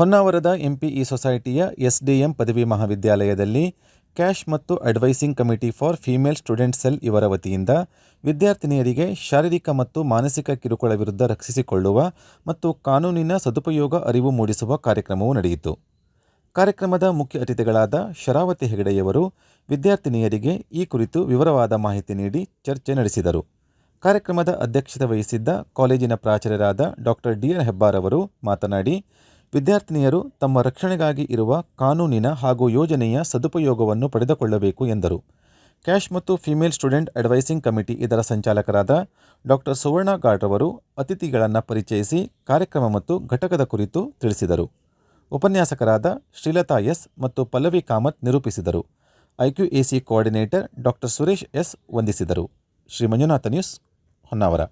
ಹೊನ್ನಾವರದ ಎಂಪಿಇ ಸೊಸೈಟಿಯ ಎಸ್ಡಿಎಂ ಪದವಿ ಮಹಾವಿದ್ಯಾಲಯದಲ್ಲಿ ಕ್ಯಾಶ್ ಮತ್ತು advising committee for female student cell ಇವರ ವತಿಯಿಂದ ವಿದ್ಯಾರ್ಥಿನಿಯರಿಗೆ ಶಾರೀರಿಕ ಮತ್ತು ಮಾನಸಿಕ ಕಿರುಕುಳ ವಿರುದ್ಧ ರಕ್ಷಿಸಿಕೊಳ್ಳುವ ಮತ್ತು ಕಾನೂನಿನ ಸದುಪಯೋಗ ಅರಿವು ಮೂಡಿಸುವ ಕಾರ್ಯಕ್ರಮವು ನಡೆಯಿತು. ಕಾರ್ಯಕ್ರಮದ ಮುಖ್ಯ ಅತಿಥಿಗಳಾದ ಶರಾವತಿ ಹೆಗಡೆಯವರು ವಿದ್ಯಾರ್ಥಿನಿಯರಿಗೆ ಈ ಕುರಿತು ವಿವರವಾದ ಮಾಹಿತಿ ನೀಡಿ ಚರ್ಚೆ ನಡೆಸಿದರು. ಕಾರ್ಯಕ್ರಮದ ಅಧ್ಯಕ್ಷತೆ ವಹಿಸಿದ್ದ ಕಾಲೇಜಿನ ಪ್ರಾಚಾರ್ಯರಾದ ಡಾಕ್ಟರ್ ಡಿಎನ್ ಹೆಬ್ಬಾರ್ ಅವರು ಮಾತನಾಡಿ ವಿದ್ಯಾರ್ಥಿನಿಯರು ತಮ್ಮ ರಕ್ಷಣೆಗಾಗಿ ಇರುವ ಕಾನೂನಿನ ಹಾಗೂ ಯೋಜನೆಯ ಸದುಪಯೋಗವನ್ನು ಪಡೆದುಕೊಳ್ಳಬೇಕು ಎಂದರು. ಕ್ಯಾಶ್ ಮತ್ತು ಫಿಮೇಲ್ ಸ್ಟೂಡೆಂಟ್ ಅಡ್ವೈಸಿಂಗ್ ಕಮಿಟಿ ಇದರ ಸಂಚಾಲಕರಾದ ಡಾಕ್ಟರ್ ಸುವರ್ಣ ಗಾಡ್ರವರು ಅತಿಥಿಗಳನ್ನು ಪರಿಚಯಿಸಿ ಕಾರ್ಯಕ್ರಮ ಮತ್ತು ಘಟಕದ ಕುರಿತು ತಿಳಿಸಿದರು. ಉಪನ್ಯಾಸಕರಾದ ಶ್ರೀಲತಾ ಎಸ್ ಮತ್ತು ಪಲ್ಲವಿ ಕಾಮತ್ ನಿರೂಪಿಸಿದರು. IQAC coordinator doctor Suresh S ವಂದಿಸಿದರು. ಶ್ರೀ ಮಂಜುನಾಥ ನ್ಯೂಸ್ ಹೊನ್ನಾವರ.